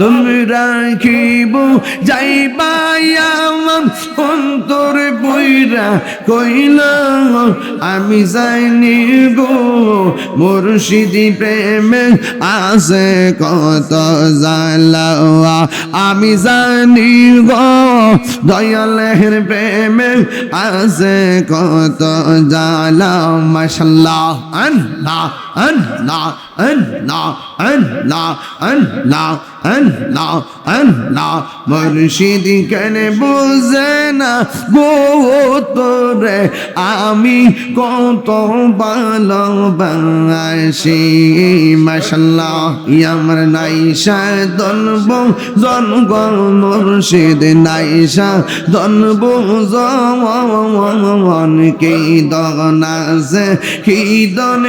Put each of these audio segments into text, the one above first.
তুমি রাখিব যাইবাই আমার অন্তর বইরা কইল, আমি যাইনি গো মুর্শিদি প্রেমে আছে কত জালা আমি জানি গো দয়ালের প্রেমে আছে কত জালা মাশাল্লাহ, আল্লাহ। আল্লাহ আল্লাহ আল্লাহ আল্লাহ আল্লাহ আল্লাহ মুর্শিদ কেন বুঝে না তোরে আমি কত ভালোবাসি মাশাল্লাহ আমার নাইশা দনব জনগ মুর্শিদ নাইশা দনব জন কি দন আছে কি দন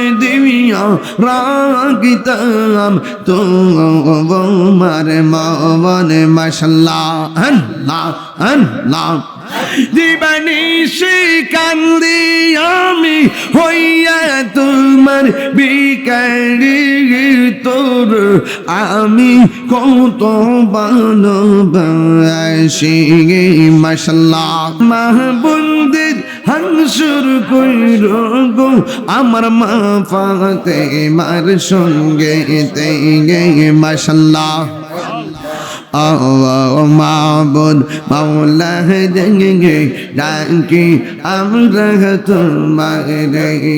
দিবিয়া রাগিতাম তোমার মন মাশাল্লাহ আল্লাহ আল্লাহ। দিবানি সে কান্দি আমি হইয়া তোমার বিকারি তোর। আমি কত ভালোবাসি মাশাল্লাহ। মাহবুন্দির হাংসুর কইর গো, আমার মা ফাতে মার সঙ্গে তে মাশাল্লাহ। মাবুদ মাওলাহ দেঙ্গে ডাকি আমরা তোমার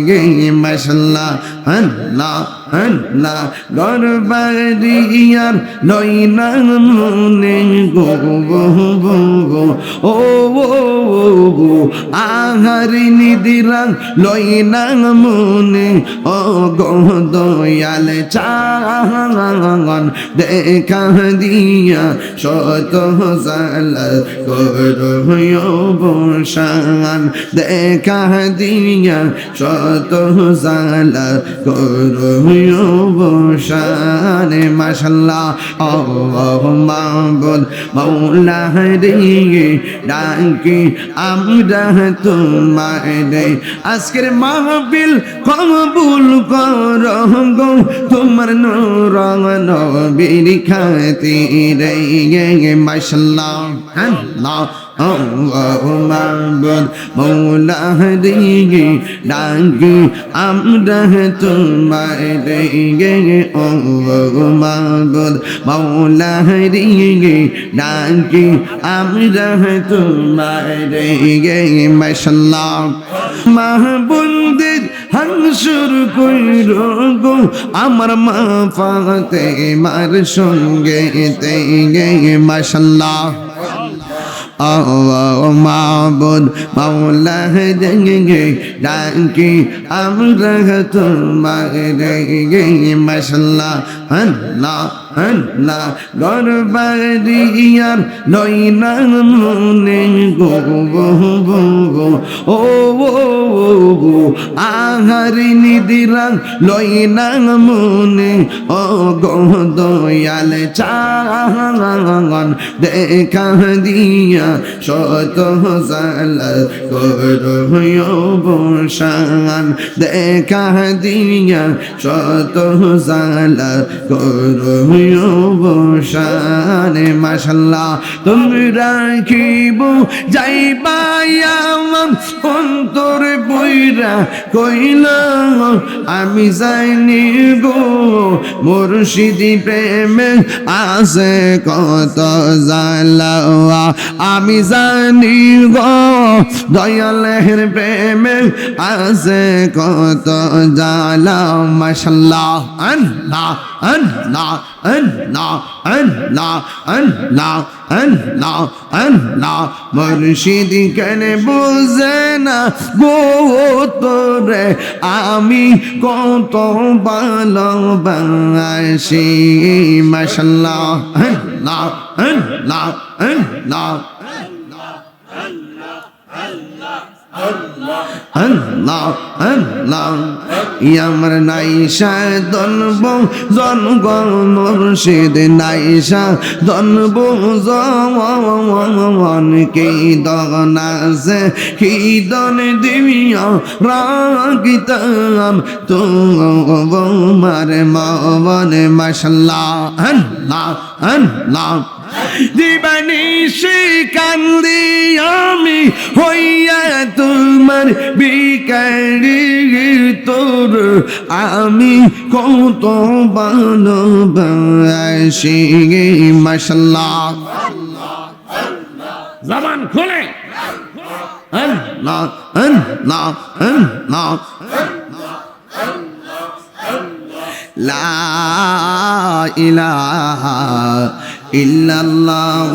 গে মশলা হল্লা হল্লা গরবারিয়ার লইনা মনে গো গো গো ও গো, আহারি নিদিরাং লইনা মনে ও গো দয়াল চাঙ্গন দেখা দিয়া শত সাল করো দেখা দিয়া শত করো বসান মাশাল্লাহ ও মাবুদ মৌলা রে ডাকি, আমরা তোমারে আজকের মাহবিল কবুল কর গো, তোমার নূর নবীর খাতিরে মাশাল্লাহ, আল্লাহ। মাবুদ মৌলা দিগে ডাকি, আমরা তোমারে ও মাবুদ মৌলা দিগে ডাকি, আমরা তোমারে মাশাল্লাহ মাহবুন্দির হাংসুর কইর গো, আমার মা ফাতে মার সঙ্গে তে গে মাশাল্লাহ মাবুদ মাওলাহ জঙ্গে ডাকি আমরা তোমারে গে মাশাল্লাহ আল্লাহ আল্লাহ গরবারিয়ার নইনা মনে ও গো আহারি দেখা দিয়া শত বসান। দেখা দিয়া বসান মাশাল্লাহ। তুমি রাখিব যাইবাই আমার অন্তর বইরা কইল, আমি যাইনি গো মুর্শিদি প্রেমে আছে কত জালাওয়া আমি জানি গো দয়ালের প্রেমে আছে কত জালা মাশাল্লাহ। আল্লাহ। আল্লাহ আল্লাহ আল্লাহ আল্লাহ আল্লাহ আল্লাহ মুর্শিদ কেন বুঝে না গো তোরে আমি কত ভালোবাসি মাশাল্লাহ আল্লাহ আল্লাহ আল্লাহ আল্লাহ আল্লাহ আমার নাইশা দনব জনগ মুর্শিদ নাইশা দনব জন কে দনাসে কি দন দিবিয়া রাগিতাম? তো মার মন মাশাল্লাহ, আল্লাহ আল্লাহ। দিবানিশি কান্দি আমি হইয়া তোমার বিকারি তোর। আমি কত ভালোবাসি মাসাল্লাহ জবান খুলে। আল্লাহ আল্লাহ আল্লাহ। লা ইলাহা ইল্লাল্লাহ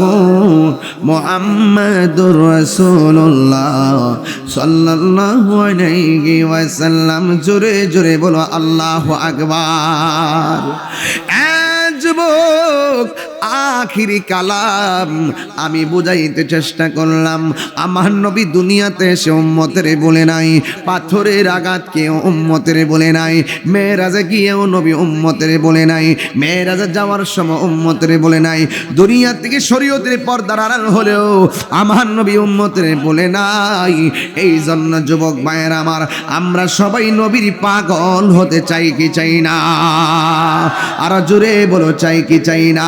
মুহাম্মাদুর রাসূলুল্লাহ। সাল্লাল্লাহু আলাইহি ওয়াসাল্লাম। জোরে জোরে বলো আল্লাহু আকবার। যুবক আখিরি কালাম। আমি বুঝাইতে চেষ্টা করলাম, আমার নবী দুনিয়াতে এসে উম্মতের বলে নাই, পাথরের আঘাত কেউ উম্মতের বলে নাই, মেয়েরাজে গিয়েও নবী উম্মতের বলে নাই, মেয়েরাজে যাওয়ার সময় উম্মতের বলে নাই, দুনিয়া থেকে শরীয়তের পর্দার আড়াল হলেও আমার নবী উম্মতের বলে নাই। এই জন্য যুবক মায়ের আমার, আমরা সবাই নবীর পাগল হতে চাই কি চাই না? আর জোরে বলো, চাই কি চাই না?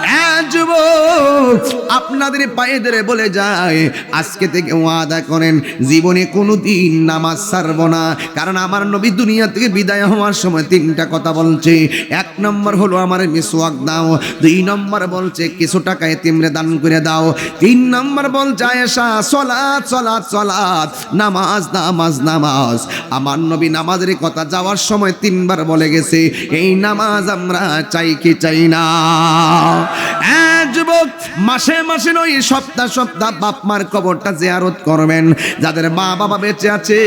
যুবক, আপনাদের পায়ে ধরে বলে যায়, আজকে থেকে ওয়াদা করেন, জীবনে কোনো দিন নামাজ ছাড়ব না। কারণ আমার নবী দুনিয়া থেকে বিদায় হওয়ার সময় তিনটা কথা বলছে। এক নম্বর হলো, আমার মিসওয়াক দাও। দুই নম্বর বলছে, কিছু টাকা এতিমরে দান করে দাও। তিন নম্বর বলছে, আয়েশা, সলাৎ সলাৎ সলাৎ, নামাজ নামাজ নামাজ। আমার নবী নামাজের কথা যাওয়ার সময় তিনবার বলে গেছে, এই নামাজ আমরা চাই কি চাই না? হ্যাঁ, যুবক মাসে মাসে সপ্তাহ সপ্তাহ বাপ মার কবরটা করবেন। যাদের মা বাবা বেঁচে আছে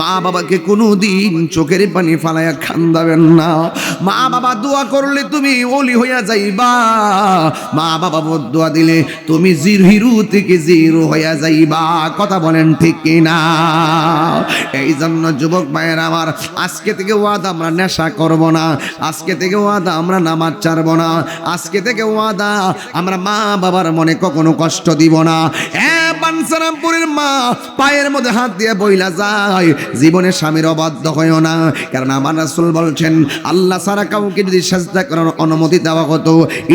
মা বাবাকে কোনো দিন চোখের পানি ফালাইয়া না। মা বাবা দোয়া করলে তুমি ওলি হইয়া যাইবা। মা বাবা দোয়া দিলে তুমি জিরো হিরু থেকে জিরো হইয়া যাইবা। কথা বলেন ঠিক কিনা? এই জন্য যুবক মায়ের আমার আজকে থেকে ওয়াদা আমরা নেশা করব না। আজকে থেকে ওয়াদা আমরা নামাজ ছাড়বো না। আজকে থেকে ওয়াদা আমরা মা বাবার মনে কখনো কষ্ট দিব না। বানসারামপুরের মা পায়ের মধ্যে হাত দিয়ে বইলা যায়, জীবনে স্বামীর অবাধ্য হয়েও না। কারণ আমার রাসূল বলছেন, আল্লাহ সারা কাউকে যদি সাজদা করার অনুমতি দেওয়া হতো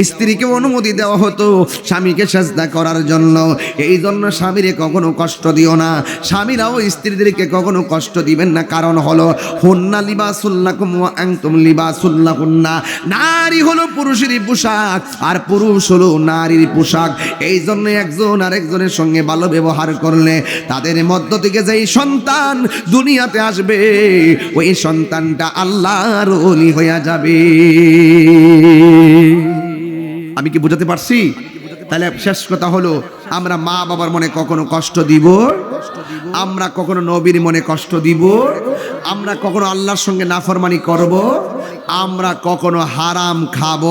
স্ত্রীকে অনুমতি দেওয়া হতো স্বামীকে সাজদা করার জন্য। এই জন্য স্বামীরে কখনো কষ্ট দিও না। স্বামীরাও স্ত্রীদেরকে কখনো কষ্ট দিবেন না। কারণ হলো হন্না হুন্না লিবাসুল্লাকুম ওয়া আনতুম লিবাসুল্লাহুন্না। নারী হলো পুরুষেরই পোশাক, আর পুরুষ হলো নারীর পোশাক। এই জন্য একজন আরেকজনের সঙ্গে ভালো ব্যবহার করলে তাদের মধ্য থেকে যেই সন্তান দুনিয়াতে আসবে, ওই সন্তানটা আল্লাহর ওলি হইয়া যাবে। আমি কি বুঝাতে পারছি? তাহলে শেষ কথা হলো, আমরা মা বাবার মনে কখনো কষ্ট দিব? আমরা কখনো নবীর মনে কষ্ট দিব? আমরা কখনো আল্লাহর সঙ্গে নাফরমানি করব? আমরা কখনো হারাম খাব?